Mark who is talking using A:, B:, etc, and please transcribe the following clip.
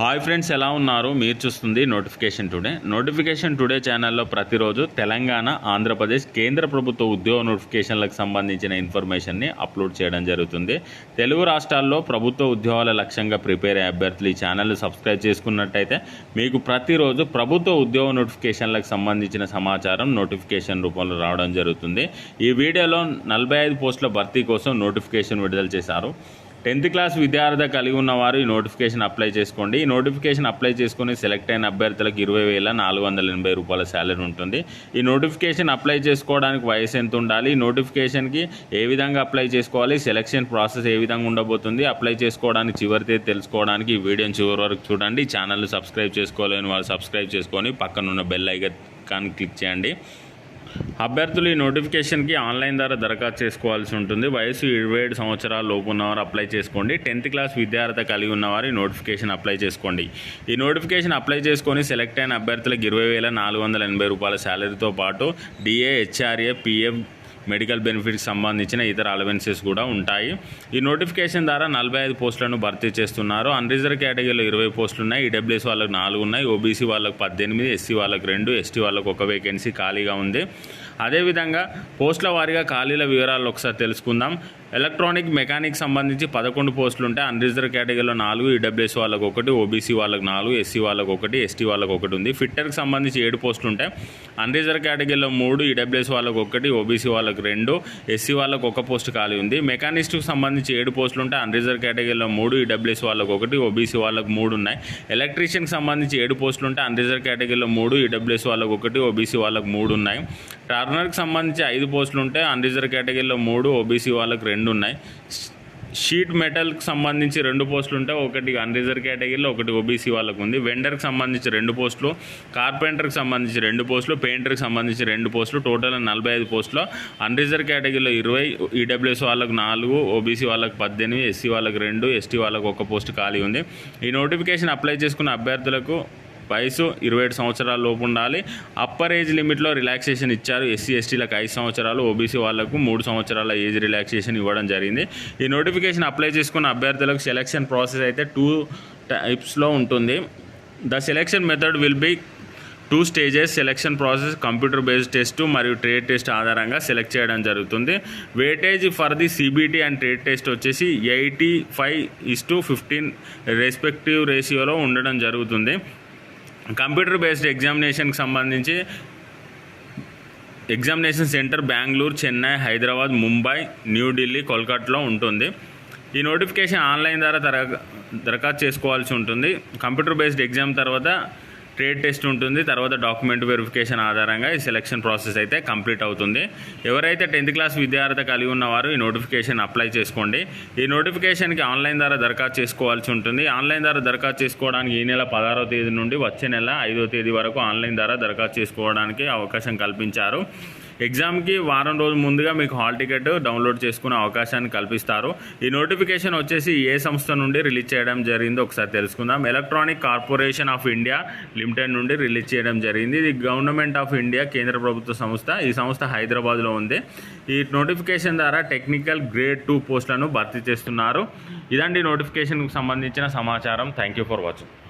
A: Hi friends ఎలా ఉన్నారు? మీరు చూస్తుంది నోటిఫికేషన్ టుడే. నోటిఫికేషన్ టుడే ఛానల్లో ప్రతిరోజు తెలంగాణ ఆంధ్రప్రదేశ్ కేంద్ర ప్రభుత్వ ఉద్యోగ నోటిఫికేషన్లకు సంబంధించిన ఇన్ఫర్మేషన్ని అప్లోడ్ చేయడం జరుగుతుంది. తెలుగు రాష్ట్రాల్లో ప్రభుత్వ ఉద్యోగాల లక్ష్యంగా ప్రిపేర్ అయ్యే అభ్యర్థులు ఈ ఛానల్ సబ్స్క్రైబ్ చేసుకున్నట్టయితే మీకు ప్రతిరోజు ప్రభుత్వ ఉద్యోగ నోటిఫికేషన్లకు సంబంధించిన సమాచారం నోటిఫికేషన్ రూపంలో రావడం జరుగుతుంది. ఈ వీడియోలో నలభై ఐదు పోస్టుల భర్తీ కోసం నోటిఫికేషన్ విడుదల చేశారు. టెన్త్ క్లాస్ విద్యార్థి కలిగి ఉన్నవారు ఈ నోటిఫికేషన్ అప్లై చేసుకోండి. ఈ నోటిఫికేషన్ అప్లై చేసుకుని సెలెక్ట్ అయిన అభ్యర్థులకు ఇరవై వేల నాలుగు వందల ఎనభై రూపాయల శాలరీ ఉంటుంది. ఈ నోటిఫికేషన్ అప్లై చేసుకోవడానికి వయసు ఎంత ఉండాలి? ఈ నోటిఫికేషన్కి ఏ విధంగా అప్లై చేసుకోవాలి? సెలక్షన్ ప్రాసెస్ ఏ విధంగా ఉండబోతుంది? అప్లై చేసుకోవడానికి చివరి తేదీ తెలుసుకోవడానికి ఈ వీడియోని చివరి వరకు చూడండి. ఛానల్ సబ్స్క్రైబ్ చేసుకోలేని వాళ్ళు సబ్స్క్రైబ్ చేసుకొని పక్కనున్న బెల్ ఐకాన్ క్లిక్ చేయండి. అభ్యర్థులు ఈ నోటిఫికేషన్కి ఆన్లైన్ ద్వారా దరఖాస్తు చేసుకోవాల్సి ఉంటుంది. వయసు ఇరవై ఏడు సంవత్సరాల లోపు ఉన్నవారు అప్లై చేసుకోండి. టెన్త్ క్లాస్ విద్యార్థి కలిగి ఉన్నవారు ఈ నోటిఫికేషన్ అప్లై చేసుకోండి. ఈ నోటిఫికేషన్ అప్లై చేసుకొని సెలెక్ట్ అయిన అభ్యర్థులకు ఇరవై వేల నాలుగు వందల ఎనభై రూపాయల శాలరీతో పాటు DA HRA PF medical benefits సంబంధించిన ఇతర అలవెన్సెస్ కూడా ఉంటాయి. ఈ నోటిఫికేషన్ ద్వారా నలభై ఐదు పోస్టులను భర్తీ చేస్తున్నారు. అన్రిజర్వ్ కేటగిరీలో ఇరవై పోస్టులు ఉన్నాయి. ఈడబ్ల్యూఎస్ వాళ్ళకి నాలుగు ఉన్నాయి. ఓబీసీ వాళ్ళకు పద్దెనిమిది ఎస్సీ వాళ్ళకు రెండు ఎస్టీ వాళ్ళకు ఒక వేకెన్సీ ఖాళీగా ఉంది. అదేవిధంగా పోస్టుల వారీగా ఖాళీల వివరాలు ఒకసారి తెలుసుకుందాం. ఎలక్ట్రానిక్ మెకానిక్ సంబంధించి పదకొండు పోస్టులు ఉంటాయి అన్రిజర్వ్ కేటగిరీలో నాలుగు ఈడబ్ల్యూఎస్ వాళ్ళకి ఒకటి ఓబీసీ వాళ్ళకి నాలుగు ఎస్సీ వాళ్ళకి ఒకటి ఎస్టీ వాళ్ళకి ఒకటి ఉంది. ఫిట్టర్కి సంబంధించి ఏడు పోస్టులు ఉంటాయి అన్రిజర్వ్ కేటగిరీలో మూడు ఈడబ్ల్యూఎస్ వాళ్ళకి ఒకటి ఓబీసీ వాళ్ళకి రెండు ఎస్సీ వాళ్ళకి ఒక పోస్ట్ ఖాళీ ఉంది. మెకానిస్ట్కి సంబంధించి ఏడు పోస్టులు ఉంటాయి అన్రిజర్వ్ కేటగిరీలో మూడు ఈడబ్ల్యూఎస్ వాళ్ళకి ఒకటి ఓబీసీ వాళ్ళకి మూడు ఉన్నాయి. ఎలక్ట్రీషియన్కి సంబంధించి ఏడు పోస్టులు ఉంటాయి అన్రిజర్వ్ కేటగిరీలో మూడు ఈడబ్ల్యూఎస్ వాళ్ళకి ఒకటి ఓబీసీ వాళ్ళకి మూడు ఉన్నాయి. టర్నర్కి సంబంధించి ఐదు పోస్టులు ఉంటాయి అన్రిజర్వ్ కేటగిరీలో మూడు ఓబీసీ వాళ్ళకి రెండు రెండు ఉన్నాయి. షీట్ మెటల్కి సంబంధించి రెండు పోస్టులు ఉంటాయి ఒకటి అన్రిజర్వ్ కేటగిరీలో ఒకటి ఓబీసీ వాళ్ళకు ఉంది. వెండర్కి సంబంధించి రెండు పోస్టులు కార్పెంటర్కి సంబంధించి రెండు పోస్టులు పెయింటర్కి సంబంధించి రెండు పోస్టులు టోటల్ నలభై ఐదు పోస్టులు. అన్రిజర్వ్ కేటగిరీలో ఇరవై ఈడబ్ల్యూఎస్ వాళ్ళకు నాలుగు ఓబీసీ వాళ్ళకు పద్దెనిమిది ఎస్సీ వాళ్ళకి రెండు ఎస్టీ వాళ్ళకు ఒక పోస్ట్ ఖాళీ ఉంది. ఈ నోటిఫికేషన్ అప్లై చేసుకున్న అభ్యర్థులకు వయసు ఇరవై ఏడు సంవత్సరాల లోపు ఉండాలి. అప్పర్ ఏజ్ లిమిట్లో రిలాక్సేషన్ ఇచ్చారు ఎస్సీ ఎస్టీలకు ఐదు సంవత్సరాలు ఓబీసీ వాళ్ళకు మూడు సంవత్సరాల ఏజ్ రిలాక్సేషన్ ఇవ్వడం జరిగింది. ఈ నోటిఫికేషన్ అప్లై చేసుకున్న అభ్యర్థులకు సెలక్షన్ ప్రాసెస్ అయితే టూ టైప్స్లో ఉంటుంది. The selection method will be two stages selection process computer based test మరియు ట్రేడ్ టెస్ట్ ఆధారంగా సెలెక్ట్ చేయడం జరుగుతుంది. Weightage for the CBT and trade test వచ్చేసి eighty five is to fifteen respective రేషియోలో ఉండడం జరుగుతుంది. కంప్యూటర్ బేస్డ్ ఎగ్జామినేషన్కి సంబంధించి ఎగ్జామినేషన్ సెంటర్ బెంగళూరు చెన్నై హైదరాబాద్ ముంబై న్యూఢిల్లీ కోల్కతాలో ఉంటుంది. ఈ నోటిఫికేషన్ ఆన్లైన్ ద్వారా దర దరఖాస్తు చేసుకోవాల్సి ఉంటుంది. కంప్యూటర్ బేస్డ్ ఎగ్జామ్ తర్వాత ట్రేడ్ టెస్ట్ ఉంటుంది తర్వాత డాక్యుమెంట్ వెరిఫికేషన్ ఆధారంగా ఈ సెలక్షన్ ప్రాసెస్ అయితే కంప్లీట్ అవుతుంది. ఎవరైతే టెన్త్ క్లాస్ విద్యార్థి కలిగి ఉన్నవారు ఈ నోటిఫికేషన్ అప్లై చేసుకోండి. ఈ నోటిఫికేషన్కి ఆన్లైన్ ద్వారా దరఖాస్తు చేసుకోవాల్సి ఉంటుంది. ఆన్లైన్ ద్వారా దరఖాస్తు చేసుకోవడానికి ఈ నెల పదహారో తేదీ నుండి వచ్చే నెల ఐదో తేదీ వరకు ఆన్లైన్ ద్వారా దరఖాస్తు చేసుకోవడానికి అవకాశం కల్పించారు. ఎగ్జామ్కి వారం రోజుల ముందుగా మీకు హాల్ టికెట్ డౌన్లోడ్ చేసుకునే అవకాశాన్ని కల్పిస్తారు. ఈ నోటిఫికేషన్ వచ్చేసి ఏ సంస్థ నుండి రిలీజ్ చేయడం జరిగిందో ఒకసారి తెలుసుకుందాం. Electronic Corporation of India Limited నుండి రిలీజ్ చేయడం జరిగింది. ఇది గవర్నమెంట్ ఆఫ్ ఇండియా కేంద్ర ప్రభుత్వ సంస్థ. ఈ సంస్థ హైదరాబాద్లో ఉంది. ఈ నోటిఫికేషన్ ద్వారా టెక్నికల్ గ్రేడ్ టూ పోస్టులను భర్తీ చేస్తున్నారు. ఇదండి నోటిఫికేషన్కు సంబంధించిన సమాచారం. Thank you for watching.